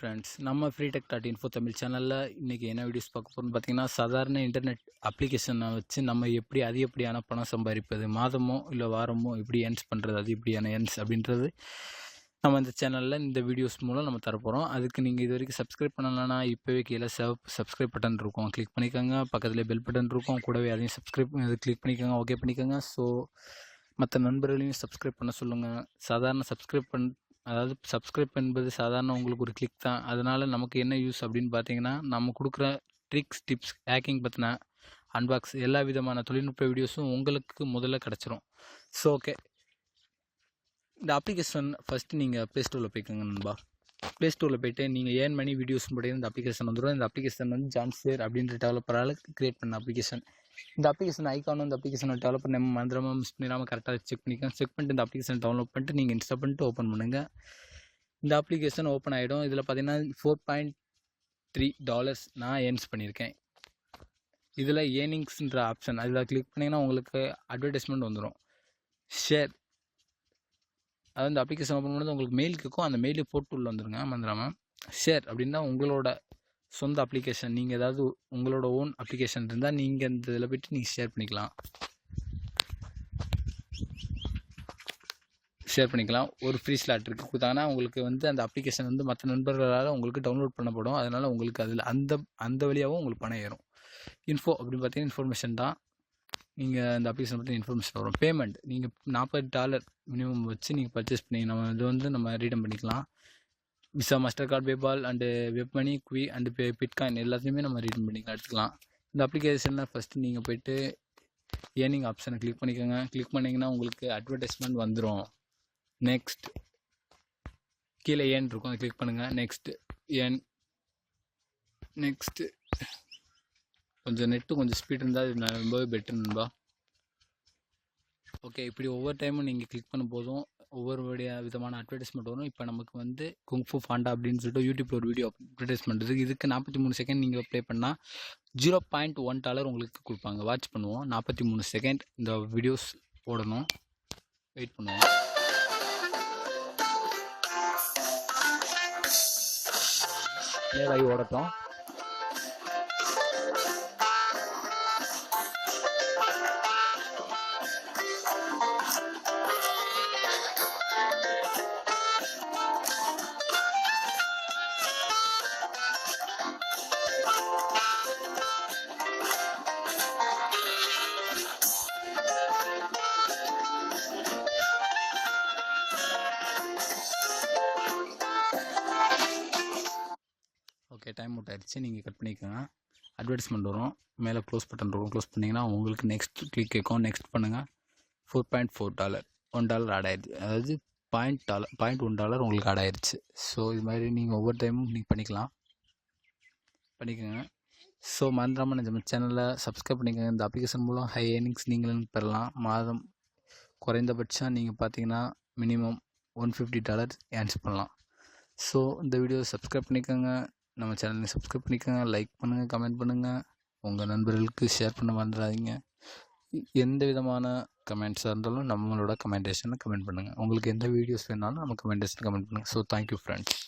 Friends நம்ம free tech dot info Tamil சேனலில் இன்றைக்கி என்ன வீடியோஸ் பார்க்க போகிறோம்னு பார்த்தீங்கன்னா சாதாரண இன்டர்நெட் அப்ளிகேஷனை வச்சு நம்ம எப்படி அதிகப்படியான பணம் சம்பாதிப்பது மாதமோ இல்லை வாரமோ எப்படி ஏர்ன்ஸ் பண்ணுறது அதிகப்படியான ஏர்ன்ஸ் அப்படின்றது நம்ம இந்த சேனலில் இந்த வீடியோஸ் மூலம் நம்ம தரப்போகிறோம் அதுக்கு நீங்கள் இது வரைக்கும் சப்ஸ்கிரைப் பண்ணலன்னா இப்போவே கீழே சப் சப்ஸ்கிரைப் பட்டன் இருக்கும். கிளிக் பண்ணிக்கோங்க. பக்கத்தில் பெல் பட்டன் இருக்கும். கூடவே அதையும் சப்ஸ்கிரைப் கிளிக் பண்ணிக்கோங்க. ஓகே பண்ணிக்கோங்க. ஸோ மற்ற நண்பர்களையும் சப்ஸ்கிரைப் பண்ண சொல்லுங்கள் சாதாரண சப்ஸ்கிரைப் பண் அதாவது சப்ஸ்கிரைப் என்பது சாதாரண உங்களுக்கு ஒரு கிளிக் தான். அதனால் நமக்கு என்ன யூஸ் அப்படின்னு பார்த்தீங்கன்னா நம்ம கொடுக்குற ட்ரிக்ஸ் டிப்ஸ் ஹேக்கிங் பற்றின அன்பாக்ஸ் எல்லா விதமான தொழில்நுட்ப வீடியோஸும் உங்களுக்கு முதல்ல கிடச்சிரும். ஸோ ஓகே இந்த அப்ளிகேஷன் ஃபஸ்ட்டு நீங்கள் ப்ளே ஸ்டோரில் போய்க்கோங்க நண்பா. ப்ளே ஸ்டோரில் போயிட்டு நீங்கள் ஏர்ன் மணி வீடியோஸ் போட்டு இந்த அப்ளிகேஷன் வந்துடும் இந்த அப்ளிகேஷன் வந்து ஜான்சியர் அப்படின்ற டெவலப்பரால் கிரியேட் பண்ண அப்ளிகேஷன் இந்த அப்ளிகேஷன் ஐக்கானும் இந்த அப்ளிகேஷன் டெவலப்பர் நம்ம மந்திரமாக மிஸ் பண்ணிடாமல் கரெக்டாக செக் பண்ணிக்கலாம் செக் பண்ணிட்டு இந்த அப்ளிகேஷன் டவுன்லோட் பண்ணிட்டு நீங்கள் இன்ஸ்டால் பண்ணிட்டு ஓப்பன் பண்ணுங்கள் இந்த அப்ளிகேஷன் ஓப்பன் ஆகிடும் இதில் பார்த்தீங்கன்னா ஃபோர் பாயிண்ட் த்ரீ டாலர்ஸ் நான் ஏர்ன்ஸ் பண்ணியிருக்கேன். இதில் ஏர்னிங்ஸ்ன்ற ஆப்ஷன் அதில் கிளிக் பண்ணிங்கன்னா உங்களுக்கு அட்வர்டைஸ்மெண்ட் வந்துடும் ஷேர் அதாவது இந்த அப்ளிகேஷன் ஓப்பன் பண்ணது உங்களுக்கு மெயில் கேட்கும் அந்த மெயிலே போட்டு உள்ள வந்துருங்க மந்திராமல் ஷேர் அப்படின்னா உங்களோட சொந்த அப்ளிகேஷன் நீங்கள் ஏதாவது உங்களோட ஓன் அப்ளிகேஷன் இருந்தால் நீங்கள் இந்த இதில் போய்ட்டு நீங்கள் ஷேர் பண்ணிக்கலாம். ஷேர் பண்ணிக்கலாம். ஒரு ஃப்ரீ ஸ்லாட் இருக்குது கொடுத்தாங்கன்னா உங்களுக்கு வந்து அந்த அப்ளிகேஷன் வந்து மற்ற நண்பர்களால் உங்களுக்கு டவுன்லோட் பண்ணப்படும். அதனால் உங்களுக்கு அதில் அந்த அந்த வழியாகவும் உங்களுக்கு பணம் ஏறும். இன்ஃபோ அப்படின்னு பார்த்தீங்கன்னா இன்ஃபர்மேஷன் தான். நீங்கள் அந்த அப்ளிகேஷன் பற்றி இன்ஃபர்மேஷன் வரும். பேமெண்ட் நீங்கள் நாற்பது டாலர் மினிமம் வச்சு நீங்கள் பர்ச்சேஸ் பண்ணி நம்ம இது வந்து நம்ம ரீடம் பண்ணிக்கலாம். Visa master card PayPal and web money Qiwi and pay bitcoin எல்லாத்தையுமே நம்ம ரீடம் பண்ணிக்கலாம் எடுத்துக்கலாம். இந்த அப்ளிகேஷனில் ஃபஸ்ட்டு நீங்கள் போய்ட்டு ஏர்னிங் ஆப்ஷனை கிளிக் பண்ணிக்கோங்க. கிளிக் பண்ணிங்கன்னா உங்களுக்கு அட்வர்டைஸ்மெண்ட் வந்துடும் நெக்ஸ்ட் கீழே ஏன் இருக்கும். அதை கிளிக் பண்ணுங்கள் நெக்ஸ்ட் ஏன் நெக்ஸ்ட்டு கொஞ்சம் நெட்டு கொஞ்சம் ஸ்பீட் இருந்தால் இது ரொம்பவே பெட்டர் நண்பா. ஓகே இப்படி ஒவ்வொரு டைமும் நீங்கள் கிளிக் பண்ண போதும் ஒவ்வொரு விதமான அட்வர்டைஸ்மெண்ட் வரும். இப்போ நமக்கு வந்து குங்ஃபு ஃபாண்டா அப்படின்னு சொல்லிட்டு யூடியூப்ல ஒரு வீடியோ அட்வர்டைஸ்மெண்ட் இருக்குது இதுக்கு நாற்பத்தி மூணு செகண்ட் நீங்கள் ப்ளே பண்ணால் ஜீரோ பாயிண்ட் ஒன் டாலர் உங்களுக்கு கொடுப்பாங்க. வாட்ச் பண்ணுவோம். நாற்பத்தி மூணு செகண்ட் இந்த வீடியோஸ் ஓடணும் வெயிட் பண்ணுவோம். நேராகி ஓடட்டும். ஓகே டைம் அவுட் ஆயிடுச்சு. நீங்கள் கட் பண்ணிக்கோங்க. அட்வர்டைஸ்மெண்ட் வரும். மேலே க்ளோஸ் பட்டன் இருக்கும். க்ளோஸ் பண்ணிங்கன்னா உங்களுக்கு நெக்ஸ்ட் கிளிக் இருக்கும் நெக்ஸ்ட் பண்ணுங்கள் four point four dollar one dollar add ஆயிடுச்சு. அதாவது point dollar point one dollar உங்களுக்கு ஆட் ஆயிடுச்சு. ஸோ இது மாதிரி நீங்கள் ஒவ்வொரு டைமும் நீங்கள் பண்ணிக்கலாம். பண்ணிக்கோங்க. ஸோ மறந்துடாமல் நம்ம சேனலை சப்ஸ்கிரைப் பண்ணிக்கோங்க. இந்த அப்ளிகேஷன் மூலம் ஹை ஏர்னிங்ஸ் நீங்களும் பெறலாம். மாதம் குறைந்தபட்சம் நீங்கள் பார்த்தீங்கன்னா minimum one fifty dollar earns பண்ணலாம். ஸோ இந்த வீடியோ சப்ஸ்கிரைப் பண்ணிக்கோங்க. நம்ம சேனலை சப்ஸ்கிரைப் பண்ணிக்கோங்க லைக் பண்ணுங்கள் கமெண்ட் பண்ணுங்கள் உங்கள் நண்பர்களுக்கு ஷேர் பண்ண மறந்துடாதீங்க. எந்த விதமான கமெண்ட்ஸாக இருந்தாலும் நம்மளோட கமெண்டேஷனை கமெண்ட் பண்ணுங்கள் உங்களுக்கு எந்த வீடியோஸ் வேணாலும் நம்ம கமெண்டேஷன் கமெண்ட் பண்ணுங்கள் ஸோ தேங்க்யூ ஃப்ரெண்ட்ஸ்